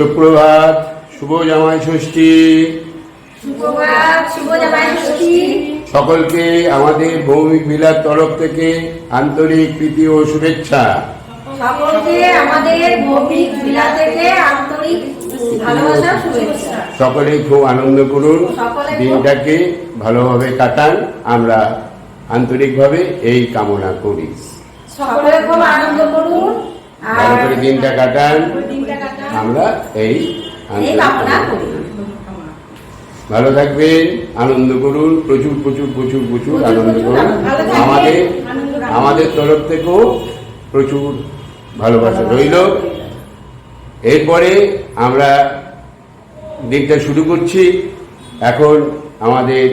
সুপ্রভাত শুভ জামাই ষষ্ঠী। সকলকে আমাদের ভৌমিক বিলার তরফ থেকে আন্তরিক প্রীতি ও শুভেচ্ছা। সকলকে আমাদের ভৌমিক জেলা থেকে আন্তরিক ভালোবাসা শুভেচ্ছা। সকলে খুব আনন্দ করুন দিনটাকে ভালোভাবে কাটান। আমরা আন্তরিকভাবে এই কামনা করি। সকলে খুব আনন্দ করুন। ভালো আর করে দিনটা কাটান। আমরা এই ভালো থাকবেন আনন্দ করুন প্রচুর প্রচুর প্রচুর প্রচুর আনন্দ করুন। আমাদের আমাদের তরফ থেকেও প্রচুর ভালোবাসা রইল। এরপরে আমরা দিনটা শুরু করছি। এখন আমাদের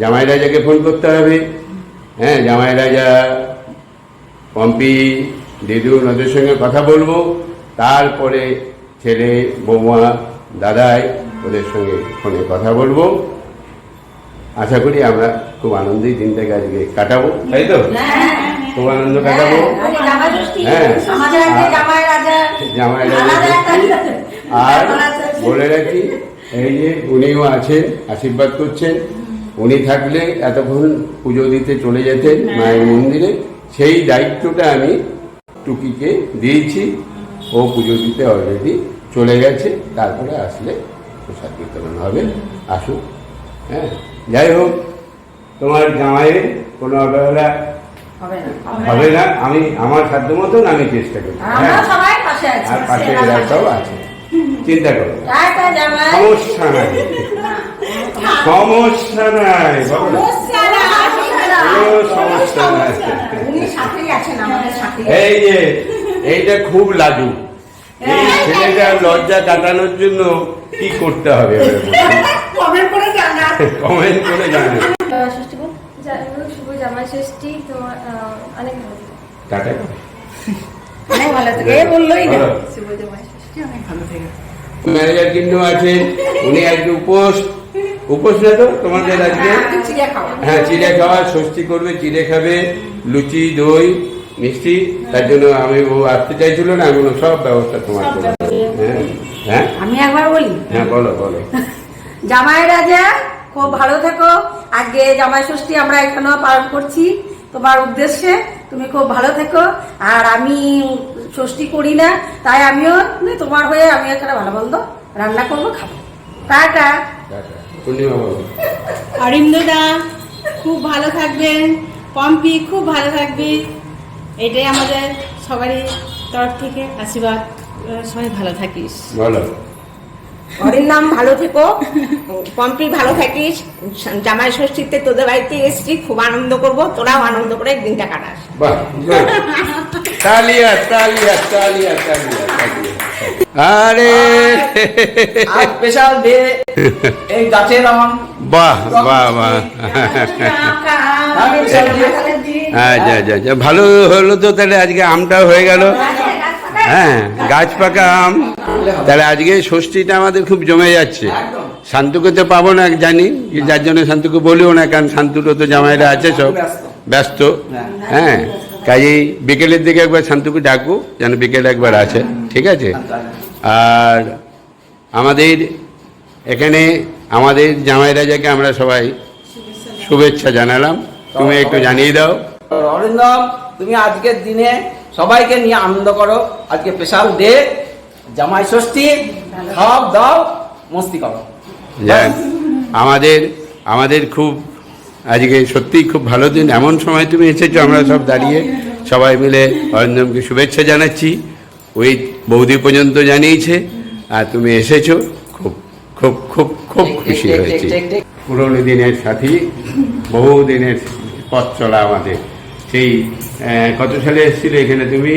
জামাই রাজাকে ফোন করতে হবে। হ্যাঁ জামাই রাজা পম্পি দিদু ওদের সঙ্গে কথা বলব। তারপরে ছেলে বৌমা দাদাই ওদের সঙ্গে ফোনে কথা বলব। আশা করি আমরা খুব আনন্দেই দিনটাকে আজকে কাটাবো। তাই তো? হ্যাঁ, খুব আনন্দ কাটাবো। হ্যাঁ। আজকে জামাই আর বলে রাখি এই যে উনিও আছেন আশীর্বাদ করছেন। উনি থাকলে এতক্ষণ পুজো দিতে চলে যেতেন মায়ের মন্দিরে। সেই দায়িত্বটা আমি টুকিকে দিয়েছি। ও পুজো দিতে অলরেডি চলে গেছে। তারপরে আসলে প্রসাদ বিতরণ হবে। আসুক হ্যাঁ যাই হোক তোমার জামাইয়ের কোনো অবহেলা হবে না। আমি আমার সাধ্য মতন আমি চেষ্টা করি। আর হ্যাঁ। সবাই পাশে আছি। আর এলাকাও আছে। চিন্তা করো সমস্যা নাই। সমস্যা নাই। সমস্যা নাই আছেন এই যে এইটা খুব লাজু এই ছেলেটার লজ্জা কাটানোর জন্য কি করতে হবে কমেন্ট করে জানা কমেন্ট করে জানান। ষষ্ঠী বল যাই হোক, শুভ জামাই ষষ্ঠী তোমার অনেক ভালো। টাটা অনেক ভালো থেকে। এ বললোই না শুভ জামাই ষষ্ঠী অনেক ভালো থেকো। ম্যানেজার কিন্তু আছে উনি আজকে উপোস। উপোস না তো তোমাদের আজকে চিড়িয়া হ্যাঁ চিড়ে খাওয়া ষষ্ঠী করবে চিড়ে খাবে লুচি দই মিষ্টি তার জন্য আমি ও আসতে চাইছিল না আমি সব ব্যবস্থা তোমার করে হ্যাঁ হ্যাঁ? আমি একবার বলি? হ্যাঁ বলো বলো। জামাই রাজা খুব ভালো থেকো। আজকে জামাই ষষ্ঠী আমরা এখানেও পালন করছি। তোমার উদ্দেশ্যে তুমি খুব ভালো থেকো। আর আমি ষষ্ঠী করি না তাই আমিও তোমার হয়ে আমি এখানে ভালো মন্দ রান্না করব খাব। টাটা। পূর্ণিমা বলো। অরিন্দদা খুব ভালো থাকবেন। পম্পি খুব ভালো থাকবে। এটাই আমাদের সবারই তরফ থেকে আশীর্বাদ। সবাই ভালো থাকিস। ঘরের নাম ভালো থেকো। পম্পি ভালো থাকিস। জামাই ষষ্ঠীতে তোদের বাড়িতে এসছি খুব আনন্দ করব। তোরাও আনন্দ করে দিনটা কাটাস। তালিয়া তালিয়া তালিয়া তালিয়া। আরে। স্পেশাল ডে এই গাছের আম বাহ বাহ বাহ। আচ্ছা আচ্ছা আচ্ছা। ভালো হলো তো তাহলে আজকে আমটাও হয়ে গেল। হ্যাঁ গাছ পাকা আম। তাহলে আজকে ষষ্ঠীটা আমাদের খুব জমে যাচ্ছে। শান্তুকে তো পাবো না জানি। যার জন্য শান্তুকে বলিও না কারণ শান্তুরও তো জামাইরা আছে সব। ব্যস্ত। ব্যস্ত। হ্যাঁ। কাজেই বিকেলের দিকে একবার শান্তুকে ডাকবো যেন বিকেলে একবার আছে ঠিক আছে? আর আমাদের এখানে আমাদের জামাই রাজাকে আমরা সবাই শুভেচ্ছা জানালাম। তুমি একটু জানিয়ে দাও। অরিন্দম তুমি আজকের দিনে সবাইকে নিয়ে আনন্দ করো। আজকে স্পেশাল ডে জামাই ষষ্ঠী খাওয়া দাও মস্তি করো। আমাদের আমাদের খুব আজকে সত্যিই খুব ভালো দিন। এমন সময় তুমি এসেছ আমরা সব দাঁড়িয়ে সবাই মিলে অরিন্দমকে শুভেচ্ছা জানাচ্ছি। ওই বৌদি পর্যন্ত জানিয়েছে আর তুমি এসেছ খুব খুব খুব খুব খুশি হয়েছি। পুরনো দিনের সাথী বহু দিনের পথ চলা আমাদের। সেই কত সালে এসেছিলে এখানে তুমি?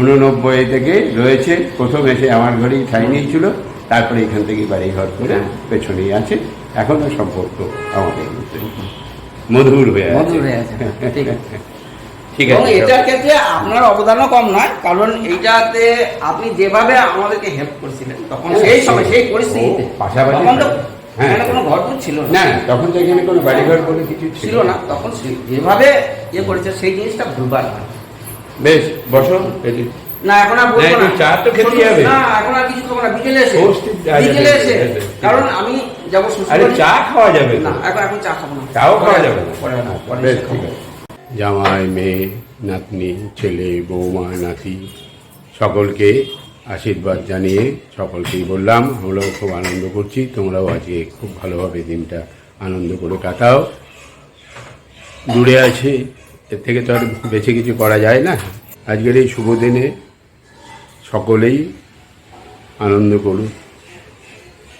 উননব্বই। থেকে রয়েছে। প্রথম এসে আমার ঘরেই ঠাই নিয়েছিল। তারপরে এখান থেকে বাড়ি ঘর করে পেছনেই আছে। এখনও সম্পর্ক আমাদের। মধুর হয়ে মধুর হয়ে আছে, ঠিক আছে। ঠিক আছে এটার ক্ষেত্রে আপনার অবদানও কম নয় কারণ এইটাতে আপনি যেভাবে আমাদেরকে হেল্প করেছিলেন তখন সেই সময় সেই পরিস্থিতিতে। পাশাপাশি তখন তো হ্যাঁ। এখানে কোনো ঘর ছিল না। তখন তো এখানে কোনো বাড়ি ঘর বলে কিছু ছিল না। তখন যেভাবে ইয়ে করেছে সেই জিনিসটা ভুলবার না বেশ বসো না এখন আর বলব না চা তো হবে। না এখন আর কিছু খাব না বিকেলে বিকেলে এসে আচ্ছা, বিকেলে এসে। কারণ আমি যাব আরে চা খাওয়া যাবে না এখন এখন চা খাব না। চাও খাওয়া যাবে পরে না পরে ঠিক আছে। জামাই মেয়ে নাতনি ছেলে বৌমা নাতি সকলকে আশীর্বাদ জানিয়ে সকলকেই বললাম আমরাও খুব আনন্দ করছি। তোমরাও আজকে খুব ভালোভাবে দিনটা আনন্দ করে কাটাও। দূরে আছে এর থেকে তো আর বেশি কিছু করা যায় না। আজকের এই শুভ দিনে সকলেই আনন্দ করুন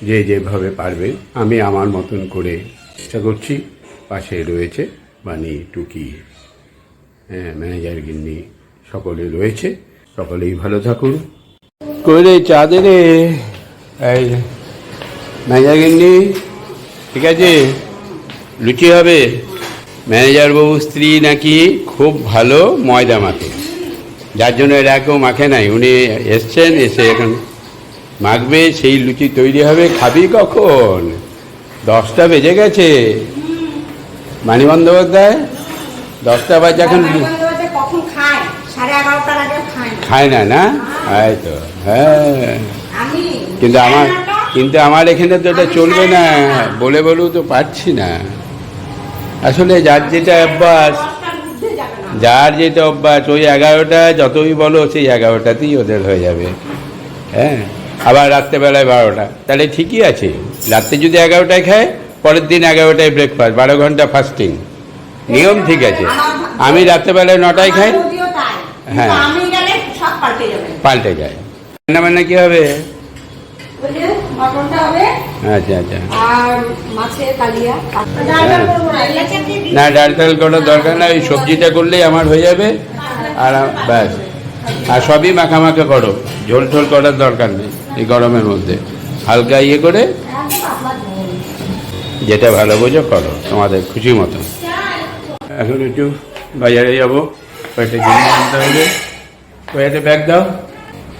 যে যেভাবে পারবে, আমি আমার মতন করে চেষ্টা করছি। পাশে রয়েছে বাণী টুকি। হ্যাঁ ম্যানেজার গিন্নি সকলে রয়েছে, সকলেই ভালো থাকুন। করে চা রে। ম্যানেজার গিন্নি, ঠিক আছে? লুচি হবে। ম্যানেজার বাবু স্ত্রী নাকি খুব ভালো ময়দা মাখে। যার জন্য এরা কেউ মাখে নাই। উনি এসছেন, এসে এখন মাখবে সেই লুচি তৈরি হবে খাবি কখন? দশটা বেজে গেছে। মানি বন্দ্যোপাধ্যায় দশটা বাজে এখন খায়? না। না? না তো হ্যাঁ। কিন্তু আমার কিন্তু আমার এখানে তো এটা চলবে না। বলে বলেও তো পারছি না। আসলে যার যেটা অভ্যাস যার যেটা অভ্যাস ওই এগারোটা যতই বলো সেই এগারোটাতেই ওদের হয়ে যাবে। হ্যাঁ? আবার রাত্রেবেলায় বারোটা। তাহলে ঠিকই আছে। রাত্রে যদি এগারোটায় খায় পরের দিন এগারোটায় ব্রেকফাস্ট বারো ঘণ্টা ফাস্টিং নিয়ম ঠিক আছে। আমি রাত্রেবেলায় নটায় খাই। হ্যাঁ। পাল্টে যায়। রান্না বান্না কি হবে? আচ্ছা আচ্ছা। না ডাল টাল করার দরকার না ওই সবজিটা করলেই আমার হয়ে যাবে। আর ব্যাস। আর সবই মাখা মাখা করো। ঝোল টোল করার দরকার নেই এই গরমের মধ্যে। হালকা ইয়ে করে যেটা ভালো বোঝো করো, তোমাদের খুশি মতো। এখন একটু বাজারে যাব। কয়েকটা জিনিস আনতে হবে। কয়েকটা ব্যাগ দাও।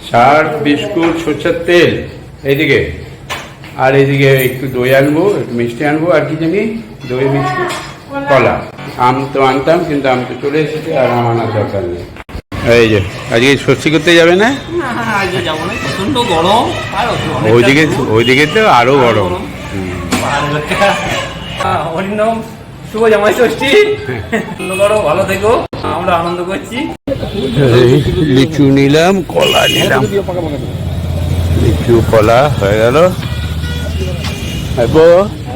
সার বিস্কুট, সরষের তেল। এইদিকে। আর এইদিকে একটু দই আনব, একটু মিষ্টি আনব, আর কি জানি, দই, মিষ্টি, কলা। আম তো আনতাম, কিন্তু আম তো চলে এসেছে, আর আম আনার দরকার নেই। এই যে আজকে ষষ্ঠী করতে যাবে না? না, আজকে যাব না প্রচণ্ড গরম আর ওইদিকে ওইদিকে তো আরও গরম। হরিনাম শুভ জামাই ষষ্ঠী। করো ভালো থেকো। আমরা আনন্দ করছি। লিচু নিলাম কলা নিলাম। লিচু কলা হয়ে গেল। এরপর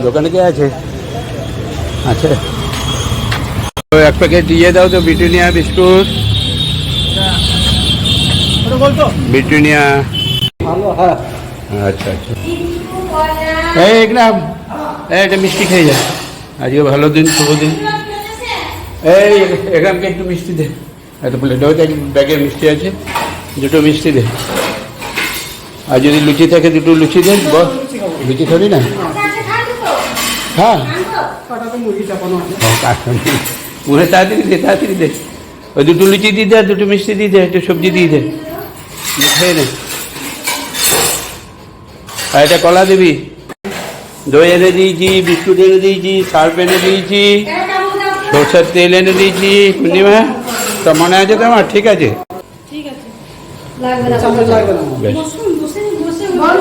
দোকানে কে আছে? আছে। এক প্যাকেট দিয়ে দাও তো বিটুনিয়া বিস্কুট। বিটুনিয়া। আচ্ছা আচ্ছা। এই একরাম এই একটা মিষ্টি খেয়ে যা। আজকে ভালো দিন শুভ দিন। এই এখানকে একটু মিষ্টি দে। একটা প্লেট ওই দেখ ব্যাগে মিষ্টি আছে। দুটো মিষ্টি দে। আর যদি লুচি থাকে দুটো লুচি দে। বস লুচি খাবি না? হ্যাঁ। মুখে তাড়াতাড়ি দে তাড়াতাড়ি দে। ওই দুটো লুচি দিয়ে দে দুটো মিষ্টি দিয়ে দে একটু সবজি দিয়ে দে। দিয়ে খেয়ে নে। আর এটা কলা দিবি? দই এনে দিয়েছি বিস্কুট এনে দিয়েছি সার্ফ এনে দিয়েছি সরষের তেল এনে দিয়েছি পূর্ণিমা তো মনে আছে তো আমার ঠিক আছে।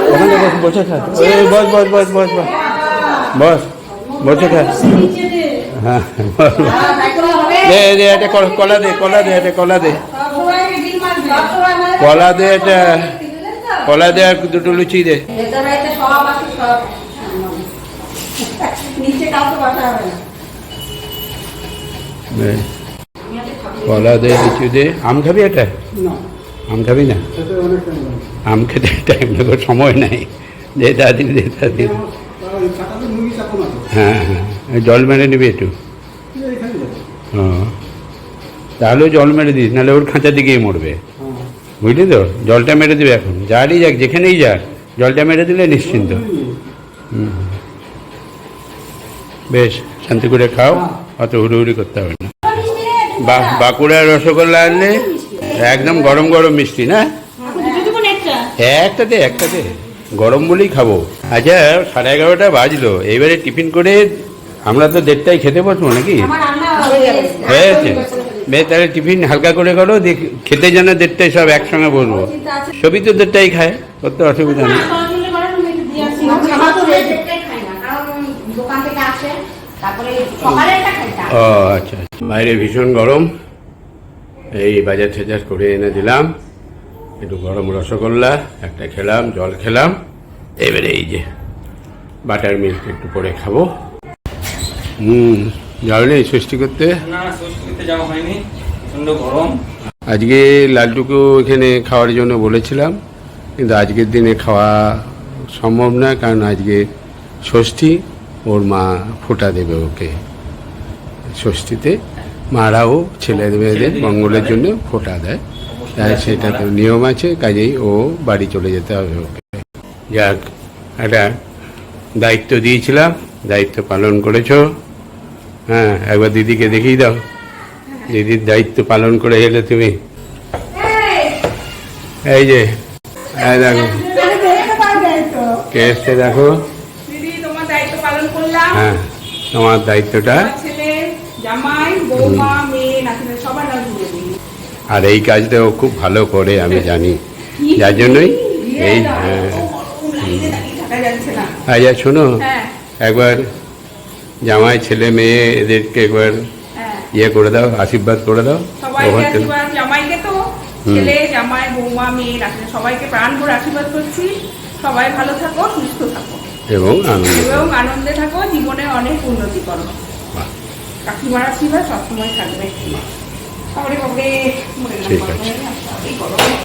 ওখানে বস বসে খা। বস বস বস বস বস বস। বসে খা। হ্যাঁ বস, বস। দে দে একটা কলা- দে কলা দে একটা কলা দে। কলা দে একটা কলা দে আর দুটো লুচি দে। এটা। কলা দে লিচু দে। আম খাবি এটা? আম খাবি না? আম খেতে টাইম লাগবে সময় নাই। দে দাদি দে দাদি। হ্যাঁ হ্যাঁ জল মেরে নিবি একটু। হ্যাঁ তাহলেও জল মেরে দিস নাহলে ওর খাঁচা দিকেই মরবে। বুঝলি তো? জলটা মেরে দেবে এখন। যারই যাক যেখানেই যাক জলটা মেরে দিলে নিশ্চিন্ত। হুম। বেশ শান্তি করে খাও অত হুড়ুহুড়ি করতে হবে না। বা- বাঁকুড়ার রসগোল্লা আনলে একদম গরম গরম মিষ্টি না? একটা দে একটা দে গরম বলেই খাব। আচ্ছা সাড়ে এগারোটা বাজলো। এইবারে টিফিন করে আমরা তো দেড়টায় খেতে বসবো নাকি? হয়ে হয়েছে। বেশ তাহলে টিফিন হালকা করে করো দেখ খেতে যেন দেড়টায় সব একসঙ্গে বসবো। সবই তো দেড়টাই খায় অসুবিধা নেই। আমরা তো রেডেরটাই খাই না কারণ দোকান থেকে আসে তারপরে সকালেরটা খাইতাম ও আচ্ছা বাইরে ভীষণ গরম। এই বাজার টাজার করে এনে দিলাম। একটু গরম রসগোল্লা, একটা খেলাম, জল খেলাম। এবারে এই যে বাটার মিল্ক একটু পরে খাব। হুম। যাওনি সৃষ্টি করতে? না ষষ্ঠীতে যাওয়া হয়নি। প্রচণ্ড গরম। আজকে লাড্ডুকেও এখানে খাওয়ার জন্য বলেছিলাম কিন্তু আজকের দিনে খাওয়া সম্ভব না কারণ আজকে ষষ্ঠী ওর মা ফোটা দেবে ওকে। ষষ্ঠীতে মারাও ছেলে মেয়েদের মঙ্গলের জন্য ফোটা দেয়। তাই সেটা তো নিয়ম আছে কাজেই ও বাড়ি চলে যেতে হবে ওকে। যাক একটা দায়িত্ব দিয়েছিলাম দায়িত্ব পালন করেছ। হ্যাঁ একবার দিদিকে দেখিয়ে দাও দিদির দায়িত্ব পালন করে এলে তুমি এই যে এই দেখো কে এসছে দেখো হ্যাঁ তোমার দায়িত্বটা আর এই কাজটা ও খুব ভালো করে আমি জানি যার জন্যই এই হ্যাঁ আচ্ছা শোনো হ্যাঁ একবার জামাই ছেলে মেয়ে এদেরকে একবার হ্যাঁ। ইয়ে করে দাও আশীর্বাদ করে দাও। জামাইকে তো ছেলে জামাই বৌমা মেয়ে সবাইকে প্রাণ ভরে আশীর্বাদ করছি। সবাই ভালো থাকো সুস্থ থাকো। এবং আনন্দ এবং আনন্দে থাকো জীবনে অনেক উন্নতি করো। কাকিমার আশীর্বাদ সবসময় থাকবে। ঠিক গরমে।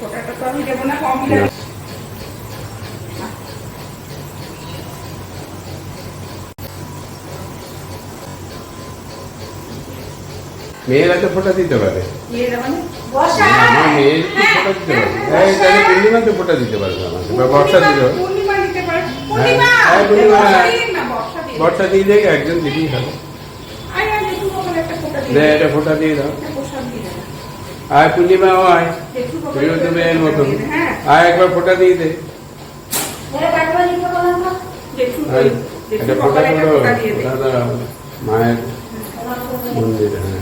ফোঁটাটা তো আমি দেবো না কম মেয়েরা তো ফোটা দিতে পারে। আমার মেয়ের তো ফোটা দিতে পারে? তাহলে পূর্ণিমা তো ফোটা দিতে পারবে আমাকে বা বর্ষা দিতে পারবে। হ্যাঁ, পূর্ণিমা। বর্ষা দিয়ে একজন দিলেই হবে আয়, আয়, দে। এটা ফোটা দিয়ে দাও। আর আয় জেঠু তুইও তো মেয়ের মতন। হ্যাঁ। আর একবার ফোটা দিয়ে দে। ফোটা করো দাও। মায়ের মন্দিরে হ্যাঁ।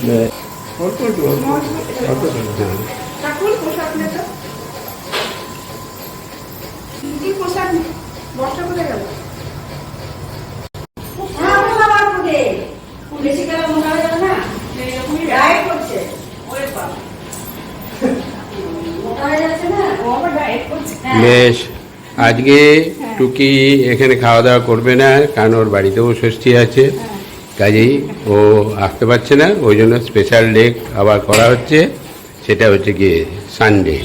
বেশ, হ্যাঁ। হয়ে হয়ে। বেশ আজকে টুকি এখানে খাওয়া দাওয়া করবে না কারণ ওর বাড়িতেও ষষ্ঠী আছে। কাজেই ও আসতে পারছে না ওই জন্য স্পেশাল ডে আবার করা হচ্ছে সেটা হচ্ছে গিয়ে সানডে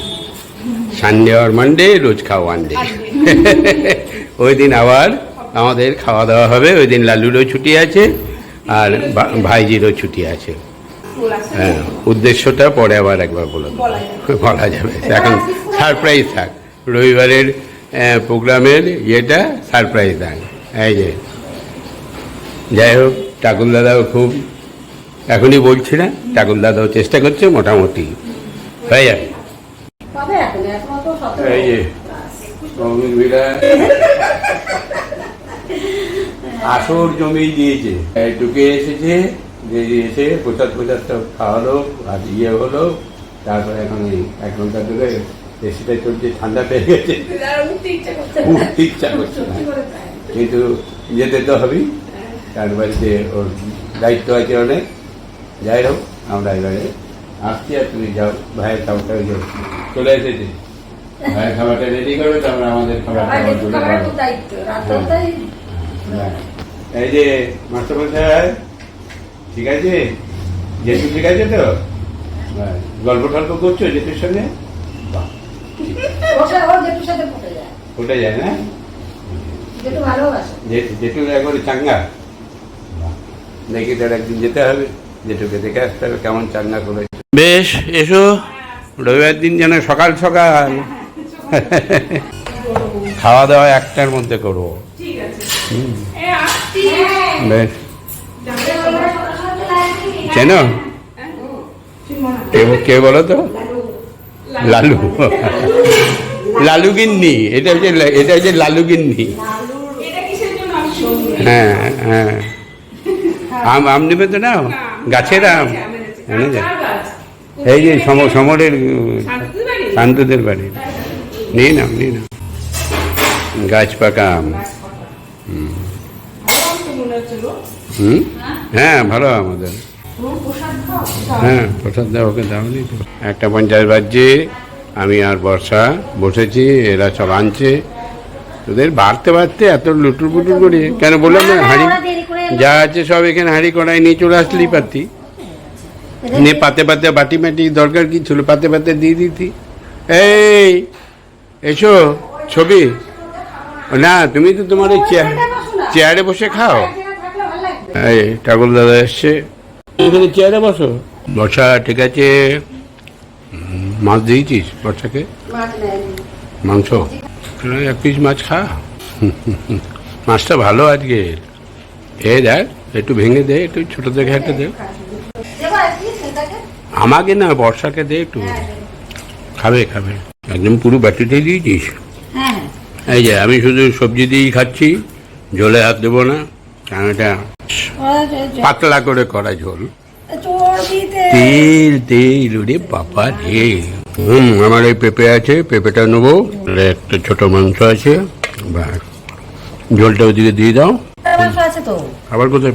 সানডে আর মানডে রোজ খাওয়া ওয়ান ডে ওই দিন আবার আমাদের খাওয়া দাওয়া হবে ওই দিন লালুরও ছুটি আছে আর ভাইজিরও ছুটি আছে। হ্যাঁ উদ্দেশ্যটা পরে আবার একবার বলে। বলা যাবে। এখন সারপ্রাইজ থাক। রবিবারের প্রোগ্রামের ইয়েটা সারপ্রাইজ থাক এই যে যাই হোক। ঠাকুর দাদাও খুব এখনই বলছি না ঠাকুর দাদাও চেষ্টা করছে মোটামুটি। হয়ে যাবে। এই যে আসর জমি দিয়েছে। এইটুকে এসেছে যে এসে প্রচার প্রচার সব খাওয়ালো আর ইয়ে হলো। তারপরে এখন এক ঘণ্টা ধরে এসিটা চলছে ঠান্ডা পেয়ে গেছে। উঠতে ইচ্ছে করছে না। কিন্তু যেতে তো হবেই। তার বাড়িতে ওর দায়িত্ব আছে অনেক। যাই হোক আমরা এবারে আসছি আর তুমি যাও ভাইয়ের খাবারটা চলে এসেছে। ভাইয়ের খাবারটা রেডি করবে তারপরে আমাদের খাবার আর খাবার একটু চলে খাবার যাবে একটু দায়িত্ব রাতেও তাই এই যে মাস্টারমশাই ঠিক আছে? জেঠু ঠিক আছে তো? গল্প টল্প করছ জেঠুর সঙ্গে? পড়ে যায়। না? জেঠু জেঠু একবারে চাঙ্গা। দেখি তার একদিন যেতে হবে জেঠুকে দেখে আসতে হবে কেমন চাঙ্গা করেছে বেশ এসো। রবিবার দিন যেন সকাল সকাল। খাওয়া দাওয়া একটার মধ্যে করব। বেশ। চেন? কে কে বলো তো? লালু। লালু গিন্নি। এটা হচ্ছে এটা হচ্ছে লালু গিন্নি। এটা কিসের জন্য আসছি হ্যাঁ হ্যাঁ। আম আম নেবে তো না গাছের আম এনে গাছ? এই যে সম সমরের? শান্তদের বাড়ি। নিয়ে নাও নিয়ে নাও। গাছ পাকা আম। হুম। হ্যাঁ? ভালো আমাদের হ্যাঁ প্রসাদ দাও ওকে দাওনি তো একটা পঞ্চায়েত বাজছে আমি আর বর্ষা বসেছি এরা সব আনছে। তোদের বাড়তে বাড়তে এত লুটুর পুটুর করি। কেন বললাম না হাঁড়ি। যা আছে সব এখানে হাঁড়ি কড়াই নিয়ে চলে আসলেই পারতি নে পাতে পাতে বাটি মাটি দরকার কি ছিল পাতে পাতে দিয়ে দিতি। এই এসো ছবি। না তুমি তো তোমার ওই চেয়ার বসে খাও। এই ঠাকুর দাদা এসছে। এখানে চেয়ারে বসো। বর্ষা ঠিক আছে। মাছ দিয়েছিস বর্ষাকে? মাংস? এক পিস মাছ খা। মাছটা ভালো আজকে। এ দেখ, একটু ভেঙে দে, একটু ছোট দেখে একটা দে? আমাকে না বর্ষাকে দে একটু। খাবে খাবে। একদম পুরো বাটিটাই দিয়েছিস এই যে, আমি শুধু সবজি দিয়েই খাচ্ছি, ঝোলে হাত দেবো না, কারণ এটা পাতলা করে করা ঝোল। তেল তেল, ওরে বাবা রে। হুম, আমার এই পেঁপে আছে, পেঁপেটা নেব। একটা ছোট মাংস আছে ঝোলটা ওদিকে দিয়ে দাও। আছে তো। আবার কোথায়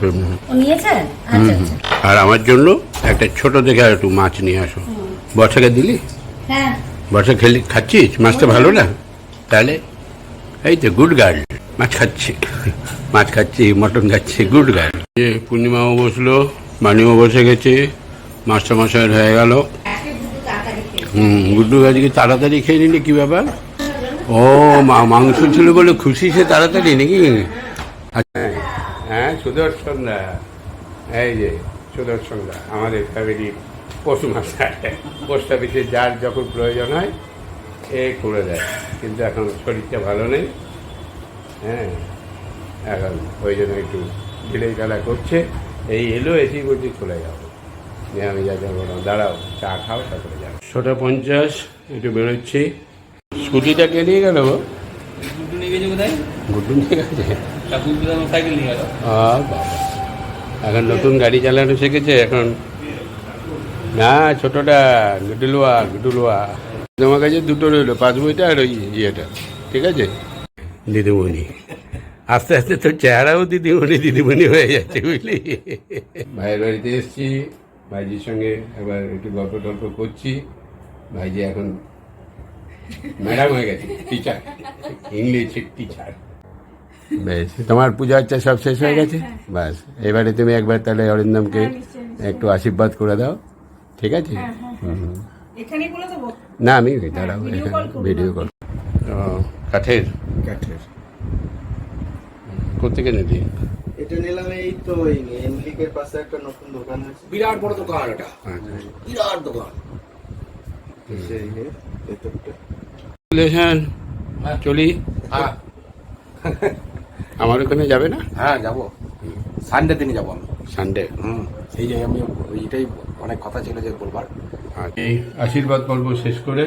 ও নিয়েছেন আচ্ছা আচ্ছা। আর আমার জন্য একটা ছোট দেখে আর একটু মাছ নিয়ে আসো। বর্ষাকে দিলি? হ্যাঁ। বর্ষা খেলি খাচ্ছিস? মাছটা ভালো না? তাহলে এই তো গুড গার্ল মাছ খাচ্ছি। মাছ খাচ্ছি মটন খাচ্ছি গুড গার্ল। যে পূর্ণিমাও বসল বাণীও বসে গেছে মাস্টার মশাইয়ের হয়ে গেল। হুম গুড্ডু আজকে তাড়াতাড়ি খেয়ে নিলি কি ব্যাপার? ও মা- মাংস ছিল বলে খুশি সে তাড়াতাড়ি নাকি? হ্যাঁ সুদর্শন দা এই যে সুদর্শন দা আমাদের ফ্যামিলির পশু মাস্টার পোস্ট অফিসে যার যখন প্রয়োজন হয় এ করে দেয়। কিন্তু এখন শরীরটা ভালো নেই। হ্যাঁ এখন ওই জন্য একটু ঢিলেই খেলা করছে। এই এলো এসি বলছি চলে যাব যে আমি যা যাব না দাঁড়াও চা খাও তারপরে যাব ছটা পঞ্চাশ একটু বেরোচ্ছি। স্কুটিটা কে নিয়ে গেল? গুড্ডু নিয়ে গেছে কোথায়? গুড্ডু নিয়ে গেছে। এখন নতুন গাড়ি চালানো শিখেছে, এখন না, ছোটটা গুডুলুয়া গুডুলুয়া তোমার কাছে দুটো রইল, পাঁচ বইটা আর ওই ইয়েটা, ঠিক আছে? দিদিমণি, আস্তে আস্তে তোর চেহারাও দিদিমণি দিদিমণি হয়ে যাচ্ছে, বুঝলি? ভাইয়ের বাড়িতে এসেছি, ভাইজির সঙ্গে এবার একটু গল্প টল্প করছি। ভাইজি এখন ম্যাডাম হয়ে গেছে টিচার ইংলিশ টিচার বেশ। তোমার পূজা আচ্ছা সব শেষ হয়ে গেছে? ব্যাস এবারে তুমি একবার তাহলে অরিন্দমকে একটু আশীর্বাদ করে দাও। ঠিক আছে? দেবো? না আমি দাঁড়াও এখানে ভিডিও কল ও, কাঠের? কাঠের। কোথেকে নিলি? এটা নিলাম এই তো এমলিকের পাশে একটা নতুন দোকান আছে। বিরাট বড় দোকান এটা। আচ্ছা। বিরাট দোকান। সেই চলি। হ্যাঁ। আমার ওখানে যাবে না? হ্যাঁ যাব। সানডে দিনে যাব আমি। সানডে হুম সেই যে আমি এইটাই অনেক কথা ছিল যে বলবার। এই আশীর্বাদ পর্ব শেষ করে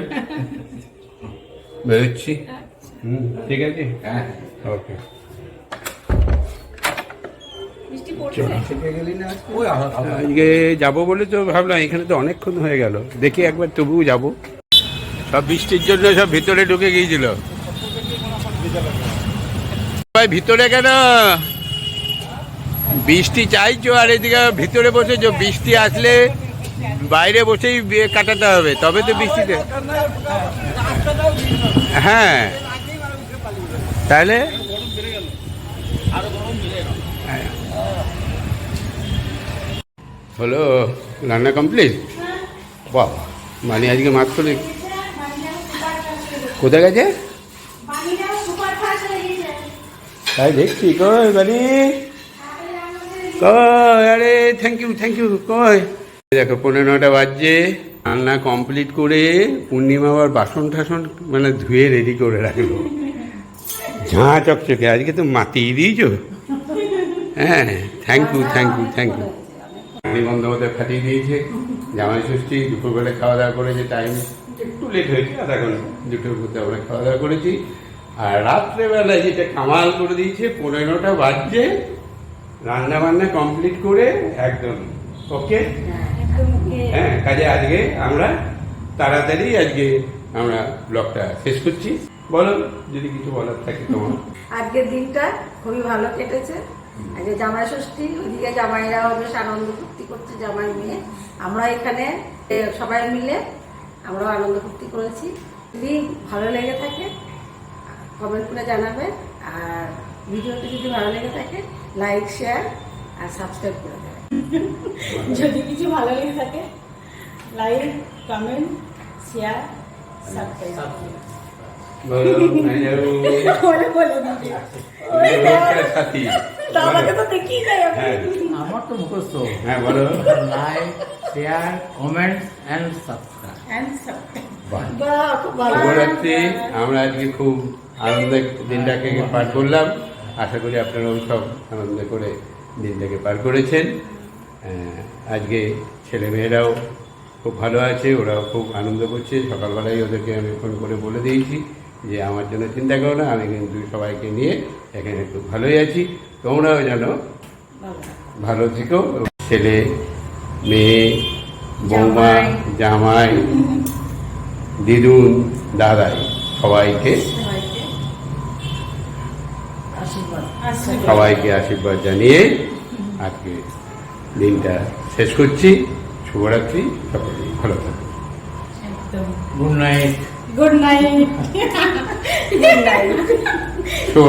বেরোচ্ছি। হুম ঠিক আছে? হ্যাঁ। ওকে আজকে যাব বলে তো ভাবলাম এখানে তো অনেকক্ষণ হয়ে গেল। দেখি একবার তবুও যাব। সব বৃষ্টির জন্য সব ভিতরে ঢুকে গিয়েছিল। ভাই, ভিতরে কেন? বৃষ্টি চাইছো আর এদিকে ভিতরে বসেছো, বৃষ্টি আসলে বাইরে বসেই কাটাতে হবে, তবে তো বৃষ্টিতে। হ্যাঁ। তাহলে? হলো রান্না কমপ্লিট? বাহ মানে আজকে নেই কোথায় গেছে? তাই দেখছি, কই বাড়ি? কই, আরে থ্যাংক ইউ থ্যাংক ইউ কই? দেখো পনেরো নটা বাজছে, রান্না কমপ্লিট করে পূর্ণিমা আবার বাসন টাসন মানে ধুয়ে রেডি করে রাখল। ঝাঁ চকচকে, আজকে তো মাতিয়ে দিয়েছ। হ্যাঁ thank you thank you thank you মধ্যে ফাটিয়ে দিয়েছে, জামাই ষষ্ঠী, দুপুরবেলা খাওয়া দাওয়া করেছে টাইম একটু লেট হয়েছে, আধা ঘণ্টা, দুটোর মধ্যে আমরা খাওয়া দাওয়া করেছি। আর রাত্রেবেলায় যেটা কামাল করে দিয়েছে পনেরোটা বাজছে রান্না বান্না কমপ্লিট করে একদম ওকে? হ্যাঁ কাজে আজকে আমরা তাড়াতাড়ি আজকে আমরা ব্লগটা শেষ করছি। বলো যদি কিছু বলার থাকে তোমার। আজকের দিনটা খুবই ভালো কেটেছে। আজকে জামাই ষষ্ঠী ওইদিকে জামাইরাও বেশ আনন্দ ফুর্তি করছে জামাই মিলে আমরা এখানে সবাই মিলে আমরাও আনন্দ ফুর্তি করেছি। যদি ভালো লেগে থাকে। কমেন্ট করে জানাবে আর ভিডিওটি যদি ভালো লেগে থাকে লাইক শেয়ার আর সাবস্ক্রাইব করে দেবে। যদি কিছু ভালো লেগে থাকে লাইক কমেন্ট শেয়ার সাবস্ক্রাইব আমার তো মুখস্থ। হ্যাঁ বলো। Like share comment and subscribe আমরা আজকে খুব আনন্দের দিনটাকে পার করলাম। আশা করি আপনারাও সব আনন্দ করে দিনটাকে পার করেছেন। আজকে ছেলেমেয়েরাও খুব ভালো আছে ওরাও খুব আনন্দ করছে। সকালবেলায় ওদেরকে আমি ফোন করে বলে দিয়েছি যে আমার জন্য চিন্তা করো না আমি কিন্তু সবাইকে নিয়ে এখানে খুব ভালোই আছি। তোমরাও যেন ভালো থেকো। ছেলে মেয়ে বৌমা জামাই দিদুন দাদাই সবাইকে সবাইকে আশীর্বাদ জানিয়ে আজকে দিনটা শেষ করছি। শুভরাত্রি সকলেই ভালো থাকুন। Good night good night night. শুভ